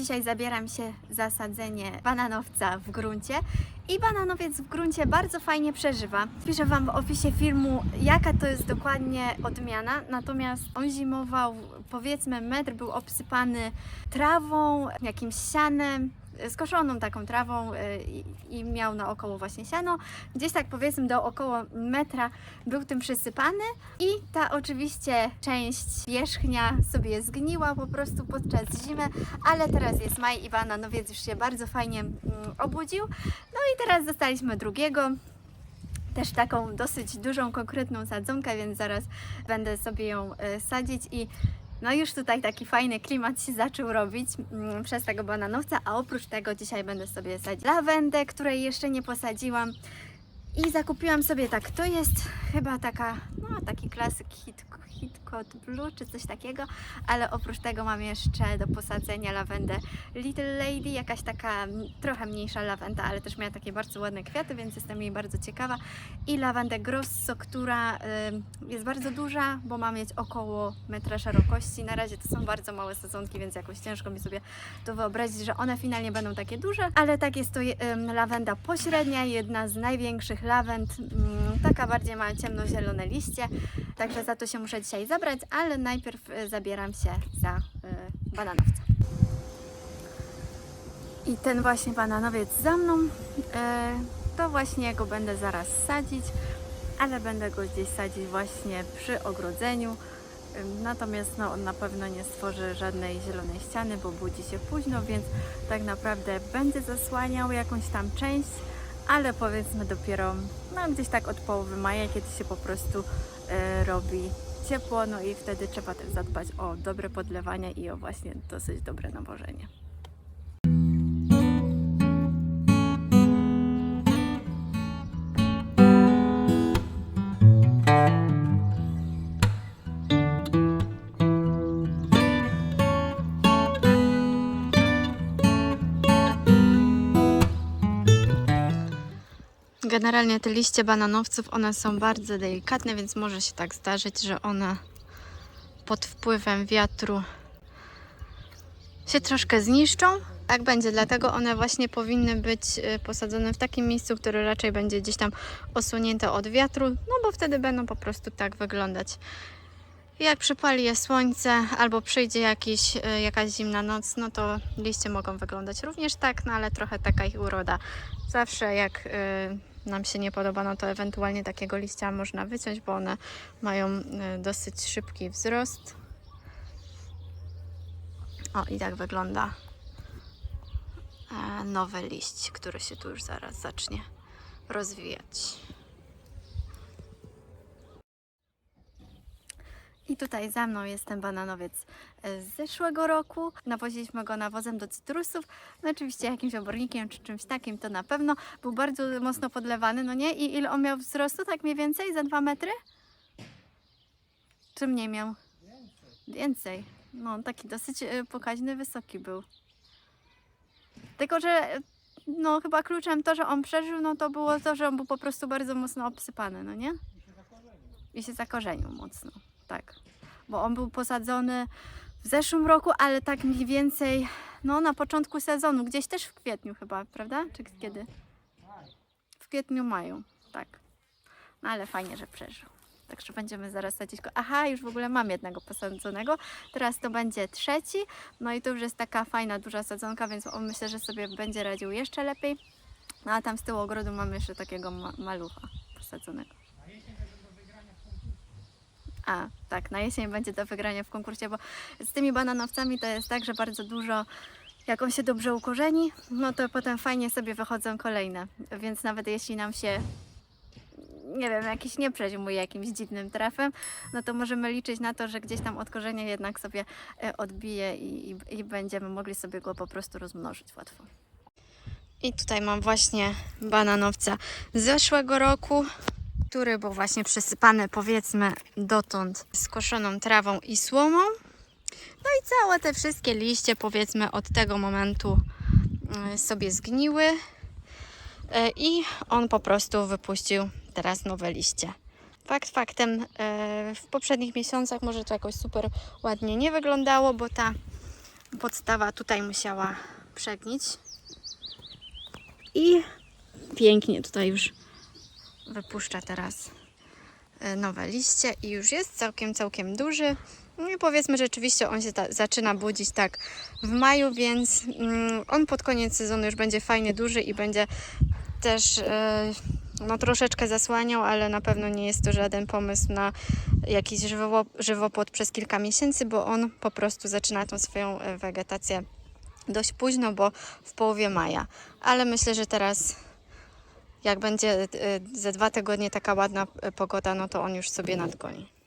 dzisiaj zabieram się za sadzenie bananowca w gruncie i bananowiec w gruncie bardzo fajnie przeżywa. Piszę Wam w opisie filmu, jaka to jest dokładnie odmiana, natomiast on zimował, powiedzmy metr był obsypany trawą, jakimś sianem, skoszoną taką trawą y, i, miał naokoło właśnie siano. Gdzieś tak powiedzmy do około metra był tym przysypany i ta oczywiście część wierzchnia sobie zgniła po prostu podczas zimy, ale teraz jest maj i bananowiec już się bardzo fajnie mm, obudził. No i teraz dostaliśmy drugiego, też taką dosyć dużą, konkretną sadzonkę, więc zaraz będę sobie ją e, sadzić i no już tutaj taki fajny klimat się zaczął robić mm, przez tego bananowca, a oprócz tego dzisiaj będę sobie sadzić lawendę, której jeszcze nie posadziłam. I zakupiłam sobie tak, to jest chyba taka, no taki klasyk hit, Hitcot Blue czy coś takiego, ale oprócz tego mam jeszcze do posadzenia lawendę Little Lady, jakaś taka trochę mniejsza lawenda, ale też miała takie bardzo ładne kwiaty, więc jestem jej bardzo ciekawa. I lawendę Grosso, która jest bardzo duża, bo ma mieć około metra szerokości. Na razie to są bardzo małe sadzonki, więc jakoś ciężko mi sobie to wyobrazić, że one finalnie będą takie duże, ale tak jest to lawenda pośrednia, jedna z największych lawend, taka bardziej ma ciemnozielone liście, także za to się muszę dzisiaj zabrać, ale najpierw y, zabieram się za y, bananowca. I ten właśnie bananowiec za mną, e, to właśnie go będę zaraz sadzić, ale będę go gdzieś sadzić właśnie przy ogrodzeniu. Natomiast no, on na pewno nie stworzy żadnej zielonej ściany, bo budzi się późno, więc tak naprawdę będzie zasłaniał jakąś tam część, ale powiedzmy dopiero no, gdzieś tak od połowy maja, kiedy się po prostu e, robi ciepło, no i wtedy trzeba też zadbać o dobre podlewanie i o właśnie dosyć dobre nawożenie. Generalnie te liście bananowców, one są bardzo delikatne, więc może się tak zdarzyć, że one pod wpływem wiatru się troszkę zniszczą. Tak będzie, dlatego one właśnie powinny być y, posadzone w takim miejscu, które raczej będzie gdzieś tam osłonięte od wiatru, no bo wtedy będą po prostu tak wyglądać. Jak przypali je słońce albo przyjdzie jakiś, y, jakaś zimna noc, no to liście mogą wyglądać również tak, no ale trochę taka ich uroda. Zawsze jak y, nam się nie podoba, no to ewentualnie takiego liścia można wyciąć, bo one mają y, dosyć szybki wzrost. O, i tak wygląda e, nowy liść, który się tu już zaraz zacznie rozwijać. I tutaj za mną jest ten bananowiec e, z zeszłego roku. Nawoziliśmy go nawozem do cytrusów. No oczywiście jakimś obornikiem czy czymś takim to na pewno. Był bardzo mocno podlewany, no nie? I ile on miał wzrostu? Tak mniej więcej? Za dwa metry? Czy mniej miał? Więcej. No on taki dosyć e, pokaźny, wysoki był. Tylko, że e, no chyba kluczem to, że on przeżył, no to było to, że on był po prostu bardzo mocno obsypany, no nie? I się zakorzenił mocno, tak. Bo on był posadzony w zeszłym roku, ale tak mniej więcej, no na początku sezonu, gdzieś też w kwietniu chyba, prawda? Czy kiedy? W kwietniu, maju, tak. No ale fajnie, że przeżył. Także będziemy zaraz sadzić go. Aha, już w ogóle mam jednego posadzonego. Teraz to będzie trzeci. No i to już jest taka fajna, duża sadzonka, więc on myślę, że sobie będzie radził jeszcze lepiej. No a tam z tyłu ogrodu mamy jeszcze takiego ma malucha posadzonego. A, tak, na jesień będzie do wygrania w konkursie, bo z tymi bananowcami to jest tak, że bardzo dużo, jak on się dobrze ukorzeni, no to potem fajnie sobie wychodzą kolejne. Więc nawet jeśli nam się, nie wiem, jakiś nie przeziumuje jakimś dziwnym trafem, no to możemy liczyć na to, że gdzieś tam od korzenia jednak sobie e, odbije i, i, i będziemy mogli sobie go po prostu rozmnożyć łatwo. I tutaj mam właśnie bananowca z zeszłego roku, który był właśnie przysypany powiedzmy dotąd skoszoną trawą i słomą. No i całe te wszystkie liście powiedzmy od tego momentu mm, sobie zgniły E, i on po prostu wypuścił teraz nowe liście. Fakt faktem, e, w poprzednich miesiącach może to jakoś super ładnie nie wyglądało, bo ta Podstawa tutaj musiała przegnić. I pięknie tutaj już wypuszcza teraz e, nowe liście i już jest całkiem, całkiem duży. No i powiedzmy rzeczywiście on się zaczyna budzić tak w maju, więc mm, on pod koniec sezonu już będzie fajnie duży i będzie też e, no, troszeczkę zasłaniał, ale na pewno nie jest to żaden pomysł na jakiś żywo, żywopłot przez kilka miesięcy, bo on po prostu zaczyna tą swoją e, wegetację dość późno, bo w połowie maja. Ale myślę, że teraz jak będzie e, ze dwa tygodnie taka ładna e, pogoda, no to on już sobie nadgoni.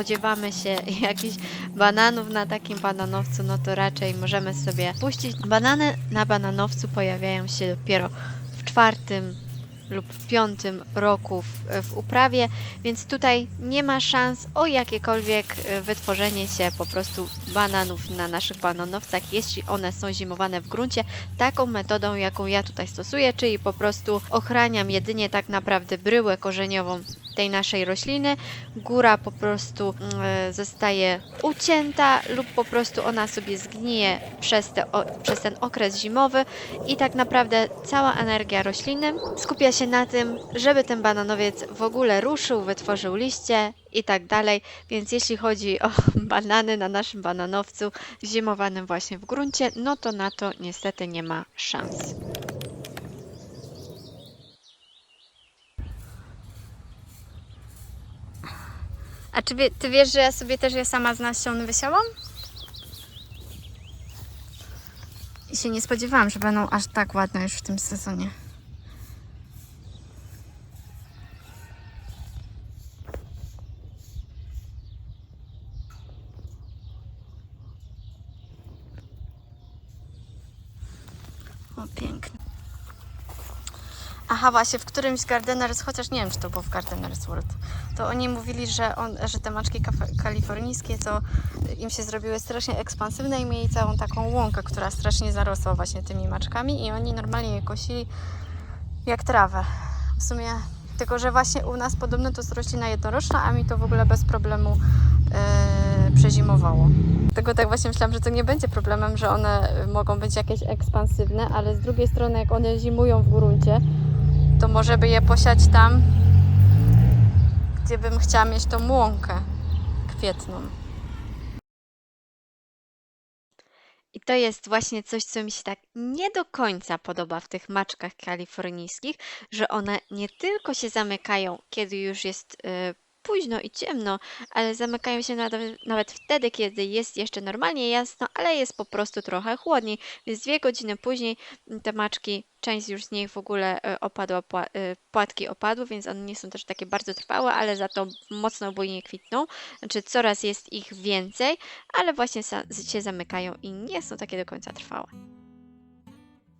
Spodziewamy się jakichś bananów na takim bananowcu, no to raczej możemy sobie puścić. Banany na bananowcu pojawiają się dopiero w czwartym lub w piątym roku w, w uprawie, więc tutaj nie ma szans o jakiekolwiek e, wytworzenie się po prostu bananów na naszych bananowcach, jeśli one są zimowane w gruncie. Taką metodą, jaką ja tutaj stosuję, czyli po prostu ochraniam jedynie tak naprawdę bryłę korzeniową tej naszej rośliny. Góra po prostu mm, e, zostaje ucięta lub po prostu ona sobie zgnije przez, te, przez ten okres zimowy i tak naprawdę cała energia rośliny skupia się na tym, żeby ten bananowiec w ogóle ruszył, wytworzył liście i tak dalej. Więc jeśli chodzi o banany na naszym bananowcu zimowanym właśnie w gruncie, no to na to niestety nie ma szans. A czy wie, ty wiesz, że ja sobie też je sama z nasion wysiałam? I się nie spodziewałam, że będą aż tak ładne już w tym sezonie. O, piękne. Aha, właśnie w którymś Gardeners, chociaż nie wiem, czy to było w Gardeners World, to oni mówili, że, on, że te maczki kalifornijskie to im się zrobiły strasznie ekspansywne i mieli całą taką łąkę, która strasznie zarosła właśnie tymi maczkami i oni normalnie je kosili jak trawę. W sumie, tylko że właśnie u nas podobno to jest roślina jednoroczna, a mi to w ogóle bez problemu e, przezimowało. Tego tak właśnie myślałam, że to nie będzie problemem, że one mogą być jakieś ekspansywne, ale z drugiej strony jak one zimują w gruncie, to może by je posiać tam, gdzie bym chciała mieć tą łąkę kwietną. I to jest właśnie coś, co mi się tak nie do końca podoba w tych maczkach kalifornijskich, że one nie tylko się zamykają, kiedy już jest e, późno i ciemno, ale zamykają się nawet, wtedy, kiedy jest jeszcze normalnie jasno, ale jest po prostu trochę chłodniej. Więc dwie godziny później m, te maczki, część już z nich w ogóle e, opadła, e, płatki opadły, więc one nie są też takie bardzo trwałe, ale za to mocno bujnie kwitną. Znaczy coraz jest ich więcej, ale właśnie się zamykają i nie są takie do końca trwałe.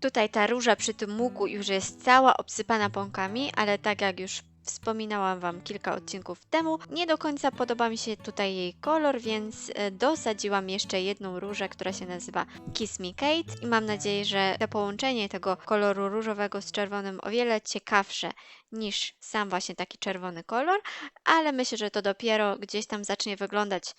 Tutaj ta róża przy tym łuku już jest cała obsypana pąkami, ale tak jak już wspominałam Wam kilka odcinków temu, nie do końca podoba mi się tutaj jej kolor, więc e, dosadziłam jeszcze jedną różę, która się nazywa Kiss Me Kate. I mam nadzieję, że to połączenie tego koloru różowego z czerwonym o wiele ciekawsze niż sam właśnie taki czerwony kolor, ale myślę, że to dopiero gdzieś tam zacznie wyglądać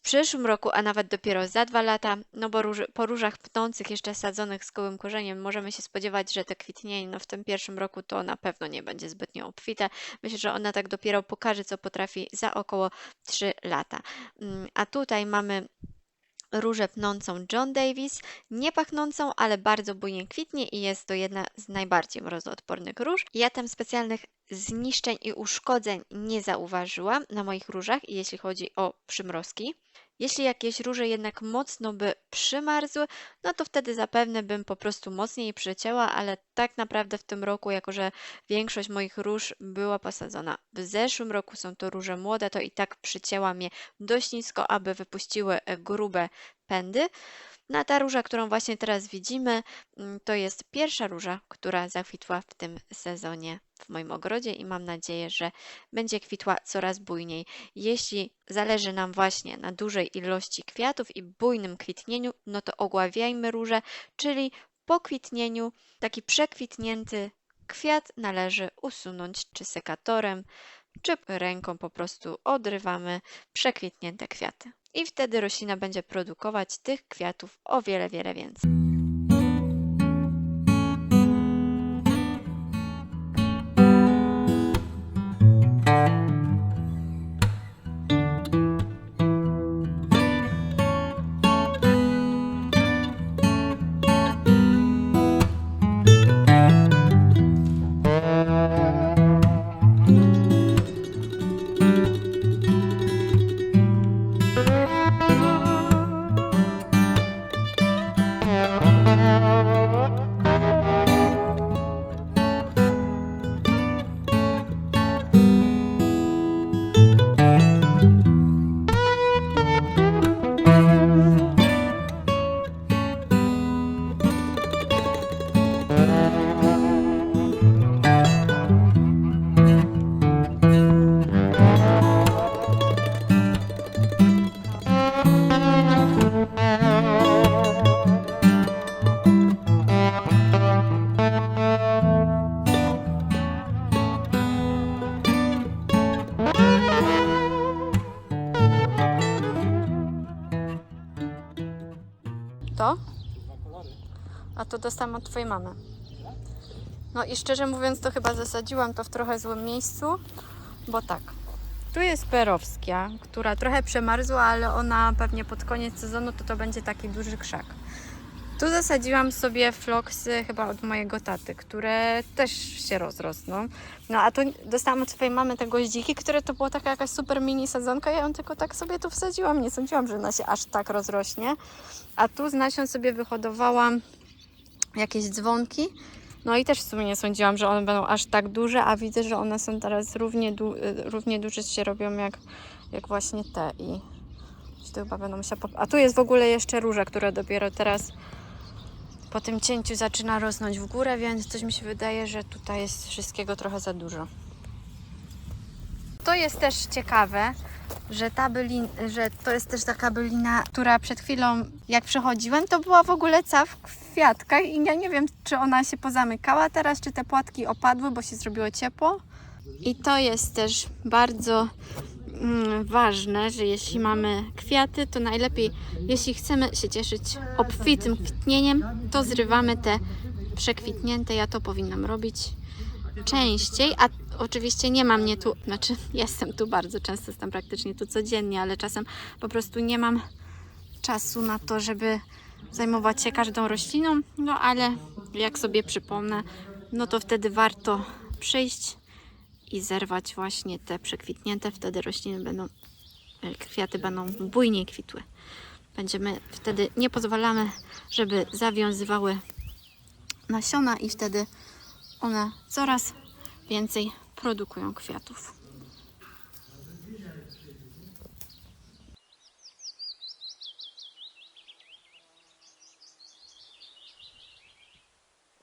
w przyszłym roku, a nawet dopiero za dwa lata, no bo róż, po różach pnących, jeszcze sadzonych z gołym korzeniem, możemy się spodziewać, że te kwitnienie no w tym pierwszym roku to na pewno nie będzie zbytnio obfite. Myślę, że ona tak dopiero pokaże, co potrafi za około 3 lata. Mm, A tutaj mamy różę pnącą John Davis, nie pachnącą, ale bardzo bujnie kwitnie i jest to jedna z najbardziej mrozoodpornych róż. Ja tam specjalnych zniszczeń i uszkodzeń nie zauważyłam na moich różach, jeśli chodzi o przymrozki. Jeśli jakieś róże jednak mocno by przymarzły, no to wtedy zapewne bym po prostu mocniej przycięła, ale tak naprawdę w tym roku, jako że większość moich róż była posadzona w zeszłym roku, są to róże młode, to i tak przycięłam je dość nisko, aby wypuściły e, grube pędy. No ta róża, którą właśnie teraz widzimy, mm, to jest pierwsza róża, która zakwitła w tym sezonie w moim ogrodzie i mam nadzieję, że będzie kwitła coraz bujniej. Jeśli zależy nam właśnie na dużej ilości kwiatów i bujnym kwitnieniu, no to ogławiajmy róże, czyli po kwitnieniu taki przekwitnięty kwiat należy usunąć czy sekatorem, czy ręką po prostu odrywamy przekwitnięte kwiaty. I wtedy roślina będzie produkować tych kwiatów o wiele, wiele więcej. To? A to dostałam od Twojej mamy. No i szczerze mówiąc, to chyba zasadziłam to w trochę złym miejscu, bo tak. Tu jest perowskia, która trochę przemarzła, ale ona pewnie pod koniec sezonu to to będzie taki duży krzak. Tu zasadziłam sobie floksy chyba od mojego taty, które też się rozrosną. No a tu dostałam od swojej mamy te goździki, które to była taka jakaś super mini sadzonka. Ja ją tylko tak sobie tu wsadziłam. Nie sądziłam, że ona się aż tak rozrośnie. A tu z nasion sobie wyhodowałam jakieś dzwonki. No i też w sumie nie sądziłam, że one będą aż tak duże, a widzę, że one są teraz równie, du- równie duże się robią jak, jak właśnie te i to chyba będą musiała A tu jest w ogóle jeszcze róża, która dopiero teraz po tym cięciu zaczyna rosnąć w górę, więc coś mi się wydaje, że tutaj jest wszystkiego trochę za dużo. To jest też ciekawe, że ta bylin, że to jest też taka bylina, która przed chwilą jak przechodziłem, to była w ogóle cała w kwiatkach i ja nie wiem, czy ona się pozamykała teraz, czy te płatki opadły, bo się zrobiło ciepło. I to jest też bardzo ważne, że jeśli mamy kwiaty, to najlepiej, jeśli chcemy się cieszyć obfitym kwitnieniem, to zrywamy te przekwitnięte. Ja to powinnam robić częściej, a oczywiście nie mam mnie tu, znaczy jestem tu bardzo często, jestem praktycznie tu codziennie, ale czasem po prostu nie mam czasu na to, żeby zajmować się każdą rośliną, no ale jak sobie przypomnę, no to wtedy warto przyjść i zerwać właśnie te przekwitnięte, wtedy rośliny będą, e, kwiaty będą bujniej kwitły. Będziemy wtedy, nie pozwalamy, żeby zawiązywały nasiona i wtedy one coraz więcej produkują kwiatów.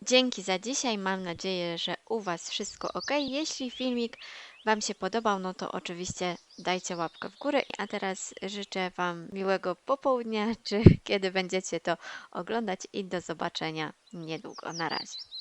Dzięki za dzisiaj. Mam nadzieję, że u Was wszystko ok. Jeśli filmik Wam się podobał, no to oczywiście dajcie łapkę w górę. A teraz życzę Wam miłego popołudnia, czy kiedy będziecie to oglądać i do zobaczenia niedługo. Na razie.